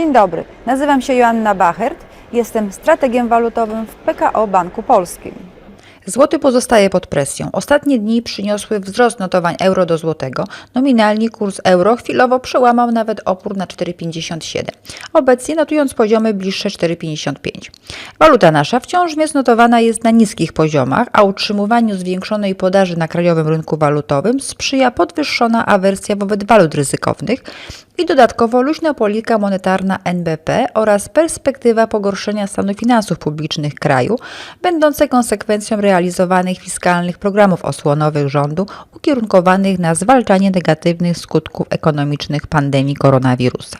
Dzień dobry, nazywam się Joanna Bachert, jestem strategiem walutowym w PKO Banku Polskim. Złoty pozostaje pod presją. Ostatnie dni przyniosły wzrost notowań euro do złotego. Nominalnie kurs euro chwilowo przełamał nawet opór na 4,57. Obecnie notując poziomy bliższe 4,55. Waluta nasza wciąż więc notowana jest na niskich poziomach, a utrzymywaniu zwiększonej podaży na krajowym rynku walutowym sprzyja podwyższona awersja wobec walut ryzykownych i dodatkowo luźna polityka monetarna NBP oraz perspektywa pogorszenia stanu finansów publicznych kraju, będące konsekwencją realizowanych fiskalnych programów osłonowych rządu ukierunkowanych na zwalczanie negatywnych skutków ekonomicznych pandemii koronawirusa.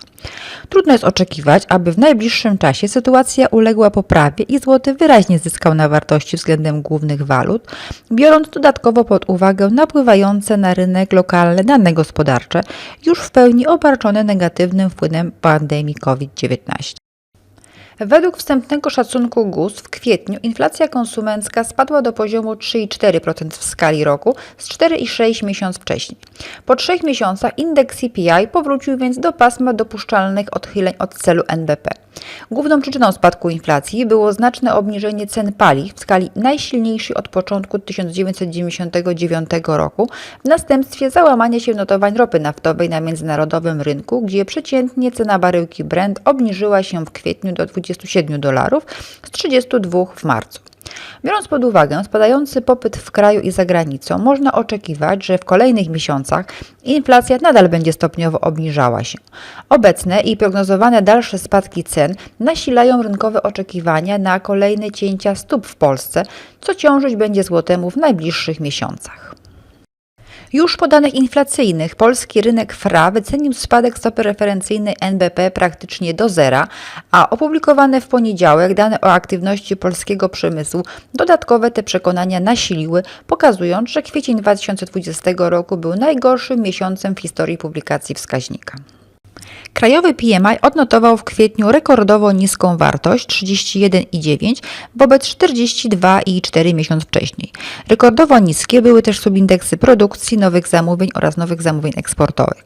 Trudno jest oczekiwać, aby w najbliższym czasie sytuacja uległa poprawie i złoty wyraźnie zyskał na wartości względem głównych walut, biorąc dodatkowo pod uwagę napływające na rynek lokalne dane gospodarcze, już w pełni obarczone negatywnym wpływem pandemii COVID-19. Według wstępnego szacunku GUS w kwietniu inflacja konsumencka spadła do poziomu 3,4% w skali roku z 4,6 miesiąc wcześniej. Po trzech miesiącach indeks CPI powrócił więc do pasma dopuszczalnych odchyleń od celu NBP. Główną przyczyną spadku inflacji było znaczne obniżenie cen paliw w skali najsilniejszej od początku 1999 roku w następstwie załamania się notowań ropy naftowej na międzynarodowym rynku, gdzie przeciętnie cena baryłki Brent obniżyła się w kwietniu do 27 dolarów z 32 w marcu. Biorąc pod uwagę spadający popyt w kraju i za granicą, można oczekiwać, że w kolejnych miesiącach inflacja nadal będzie stopniowo obniżała się. Obecne i prognozowane dalsze spadki cen nasilają rynkowe oczekiwania na kolejne cięcia stóp w Polsce, co ciążyć będzie złotemu w najbliższych miesiącach. Już po danych inflacyjnych polski rynek FRA wycenił spadek stopy referencyjnej NBP praktycznie do zera, a opublikowane w poniedziałek dane o aktywności polskiego przemysłu dodatkowe te przekonania nasiliły, pokazując, że kwiecień 2020 roku był najgorszym miesiącem w historii publikacji wskaźnika. Krajowy PMI odnotował w kwietniu rekordowo niską wartość 31,9 wobec 42,4 miesiąc wcześniej. Rekordowo niskie były też subindeksy produkcji, nowych zamówień oraz nowych zamówień eksportowych.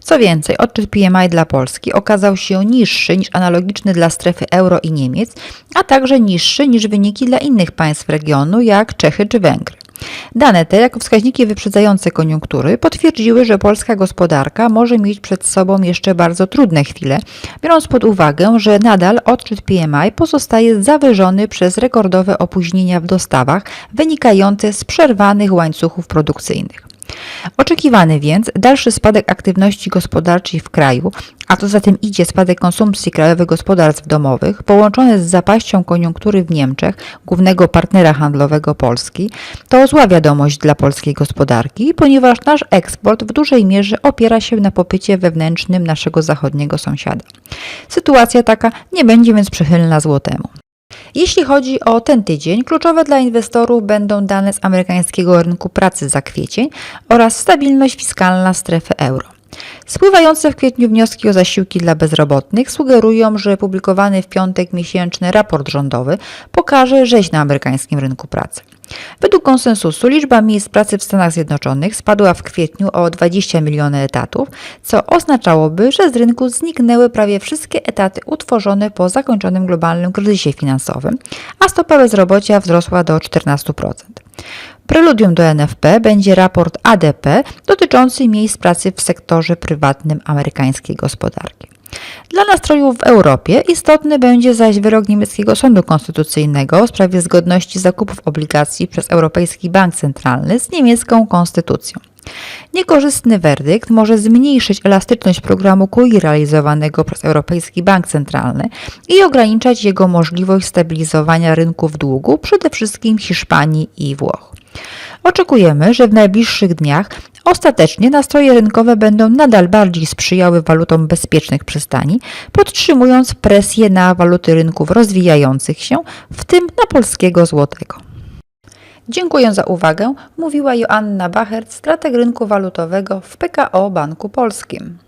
Co więcej, odczyt PMI dla Polski okazał się niższy niż analogiczny dla strefy euro i Niemiec, a także niższy niż wyniki dla innych państw regionu, jak Czechy czy Węgry. Dane te, jako wskaźniki wyprzedzające koniunktury, potwierdziły, że polska gospodarka może mieć przed sobą jeszcze bardzo trudne chwile, biorąc pod uwagę, że nadal odczyt PMI pozostaje zawyżony przez rekordowe opóźnienia w dostawach wynikające z przerwanych łańcuchów produkcyjnych. Oczekiwany więc dalszy spadek aktywności gospodarczej w kraju, a co za tym idzie spadek konsumpcji krajowych gospodarstw domowych, połączony z zapaścią koniunktury w Niemczech, głównego partnera handlowego Polski, to zła wiadomość dla polskiej gospodarki, ponieważ nasz eksport w dużej mierze opiera się na popycie wewnętrznym naszego zachodniego sąsiada. Sytuacja taka nie będzie więc przychylna złotemu. Jeśli chodzi o ten tydzień, kluczowe dla inwestorów będą dane z amerykańskiego rynku pracy za kwiecień oraz stabilność fiskalna strefy euro. Spływające w kwietniu wnioski o zasiłki dla bezrobotnych sugerują, że publikowany w piątek miesięczny raport rządowy pokaże rzeź na amerykańskim rynku pracy. Według konsensusu liczba miejsc pracy w Stanach Zjednoczonych spadła w kwietniu o 20 miliony etatów, co oznaczałoby, że z rynku zniknęły prawie wszystkie etaty utworzone po zakończonym globalnym kryzysie finansowym, a stopa bezrobocia wzrosła do 14%. Preludium do NFP będzie raport ADP dotyczący miejsc pracy w sektorze prywatnym amerykańskiej gospodarki. Dla nastrojów w Europie istotny będzie zaś wyrok niemieckiego Sądu Konstytucyjnego w sprawie zgodności zakupów obligacji przez Europejski Bank Centralny z niemiecką konstytucją. Niekorzystny werdykt może zmniejszyć elastyczność programu QI realizowanego przez Europejski Bank Centralny i ograniczać jego możliwość stabilizowania rynków długu, przede wszystkim Hiszpanii i Włoch. Oczekujemy, że w najbliższych dniach ostatecznie nastroje rynkowe będą nadal bardziej sprzyjały walutom bezpiecznych przystani, podtrzymując presję na waluty rynków rozwijających się, w tym na polskiego złotego. Dziękuję za uwagę, mówiła Joanna Bachert, strateg rynku walutowego w PKO Banku Polskim.